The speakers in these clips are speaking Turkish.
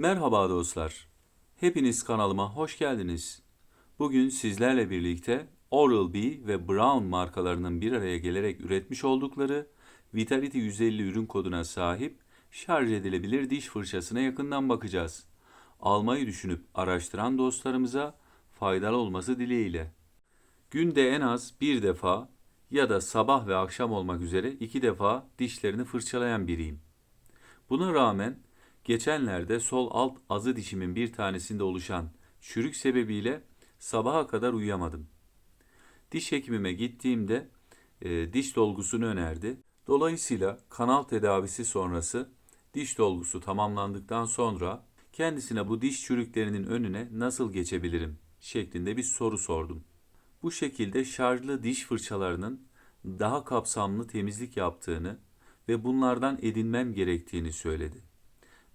Merhaba dostlar. Hepiniz kanalıma hoş geldiniz. Bugün sizlerle birlikte Oral-B ve Brown markalarının bir araya gelerek üretmiş oldukları Vitality 150 ürün koduna sahip şarj edilebilir diş fırçasına yakından bakacağız. Almayı düşünüp araştıran dostlarımıza faydalı olması dileğiyle. Günde en az bir defa ya da sabah ve akşam olmak üzere iki defa dişlerini fırçalayan biriyim. Buna rağmen geçenlerde sol alt azı dişimin bir tanesinde oluşan çürük sebebiyle sabaha kadar uyuyamadım. Diş hekimime gittiğimde e, diş dolgusunu önerdi. Dolayısıyla kanal tedavisi sonrası diş dolgusu tamamlandıktan sonra kendisine bu diş çürüklerinin önüne nasıl geçebilirim şeklinde bir soru sordum. Bu şekilde şarjlı diş fırçalarının daha kapsamlı temizlik yaptığını ve bunlardan edinmem gerektiğini söyledi.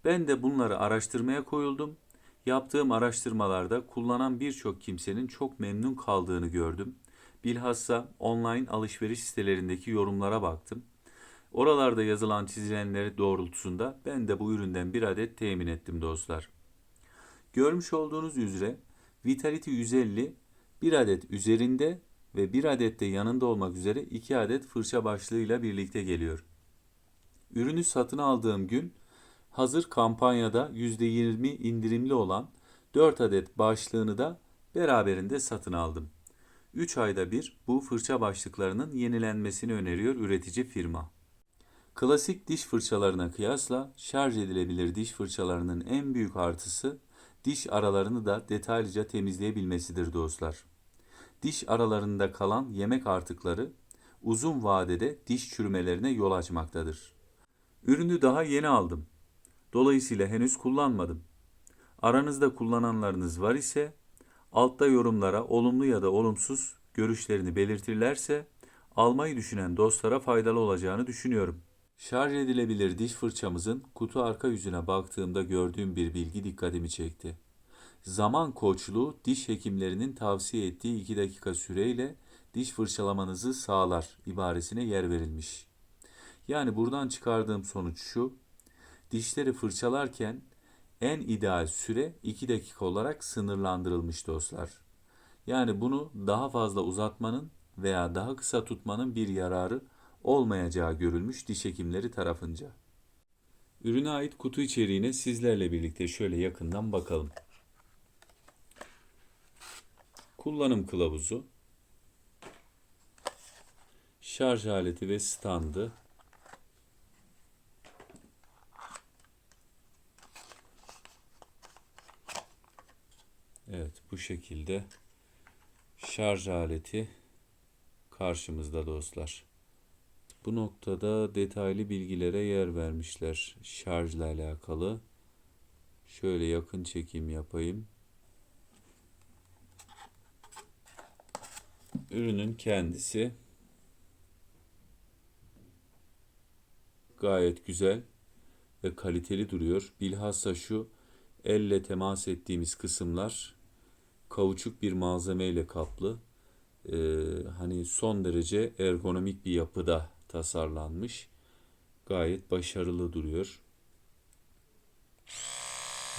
Ben de bunları araştırmaya koyuldum. Yaptığım araştırmalarda kullanan birçok kimsenin çok memnun kaldığını gördüm. Bilhassa online alışveriş sitelerindeki yorumlara baktım. Oralarda yazılan çizilenleri doğrultusunda ben de bu üründen bir adet temin ettim dostlar. Görmüş olduğunuz üzere Vitality 150 bir adet üzerinde ve bir adet de yanında olmak üzere iki adet fırça başlığıyla birlikte geliyor. Ürünü satın aldığım gün hazır kampanyada %20 indirimli olan 4 adet başlığını da beraberinde satın aldım. 3 ayda bir bu fırça başlıklarının yenilenmesini öneriyor üretici firma. Klasik diş fırçalarına kıyasla şarj edilebilir diş fırçalarının en büyük artısı diş aralarını da detaylıca temizleyebilmesidir dostlar. Diş aralarında kalan yemek artıkları uzun vadede diş çürümelerine yol açmaktadır. Ürünü daha yeni aldım. Dolayısıyla henüz kullanmadım. Aranızda kullananlarınız var ise altta yorumlara olumlu ya da olumsuz görüşlerini belirtirlerse almayı düşünen dostlara faydalı olacağını düşünüyorum. Şarj edilebilir diş fırçamızın kutu arka yüzüne baktığımda gördüğüm bir bilgi dikkatimi çekti. Zaman koçluğu diş hekimlerinin tavsiye ettiği 2 dakika süreyle diş fırçalamanızı sağlar ibaresine yer verilmiş. Yani buradan çıkardığım sonuç şu. Dişleri fırçalarken en ideal süre 2 dakika olarak sınırlandırılmış dostlar. Yani bunu daha fazla uzatmanın veya daha kısa tutmanın bir yararı olmayacağı görülmüş diş hekimleri tarafınca. Ürüne ait kutu içeriğine sizlerle birlikte şöyle yakından bakalım. Kullanım kılavuzu, şarj aleti ve standı, Evet bu şekilde şarj aleti karşımızda dostlar. Bu noktada detaylı bilgilere yer vermişler şarjla alakalı. Şöyle yakın çekim yapayım. Ürünün kendisi gayet güzel ve kaliteli duruyor. Bilhassa şu elle temas ettiğimiz kısımlar kauçuk bir malzemeyle kaplı. Ee, hani son derece ergonomik bir yapıda tasarlanmış. Gayet başarılı duruyor.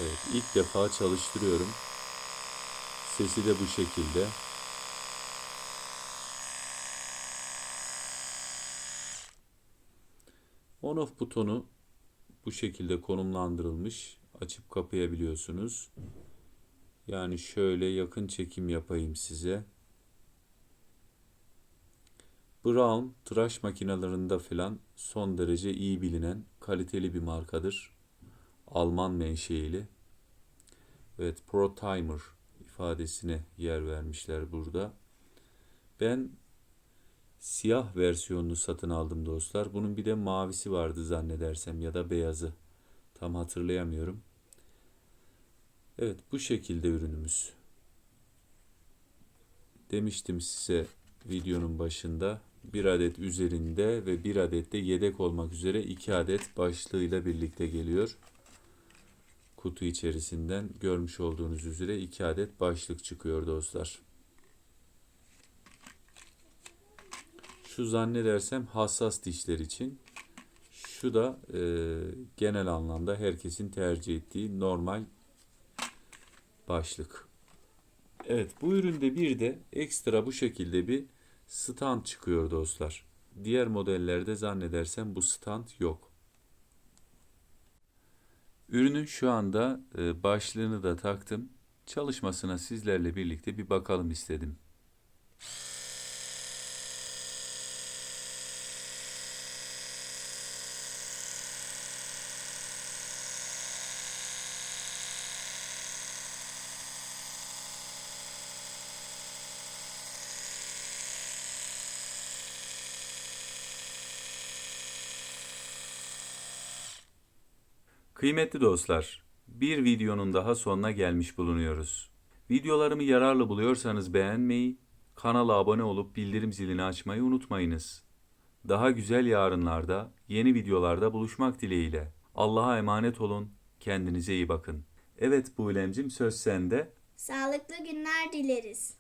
Evet, ilk defa çalıştırıyorum. Sesi de bu şekilde. On off butonu bu şekilde konumlandırılmış. Açıp kapayabiliyorsunuz. Yani şöyle yakın çekim yapayım size. Brown tıraş makinelerinde filan son derece iyi bilinen kaliteli bir markadır. Alman menşeili. Evet Pro Timer ifadesine yer vermişler burada. Ben siyah versiyonunu satın aldım dostlar. Bunun bir de mavisi vardı zannedersem ya da beyazı. Tam hatırlayamıyorum. Evet bu şekilde ürünümüz. Demiştim size videonun başında bir adet üzerinde ve bir adet de yedek olmak üzere iki adet başlığıyla birlikte geliyor. Kutu içerisinden görmüş olduğunuz üzere iki adet başlık çıkıyor dostlar. Şu zannedersem hassas dişler için. Şu da e, genel anlamda herkesin tercih ettiği normal başlık. Evet bu üründe bir de ekstra bu şekilde bir stand çıkıyor dostlar. Diğer modellerde zannedersem bu stand yok. Ürünün şu anda e, başlığını da taktım. Çalışmasına sizlerle birlikte bir bakalım istedim. Kıymetli dostlar, bir videonun daha sonuna gelmiş bulunuyoruz. Videolarımı yararlı buluyorsanız beğenmeyi, kanala abone olup bildirim zilini açmayı unutmayınız. Daha güzel yarınlarda, yeni videolarda buluşmak dileğiyle. Allah'a emanet olun, kendinize iyi bakın. Evet Buğlemcim söz sende. Sağlıklı günler dileriz.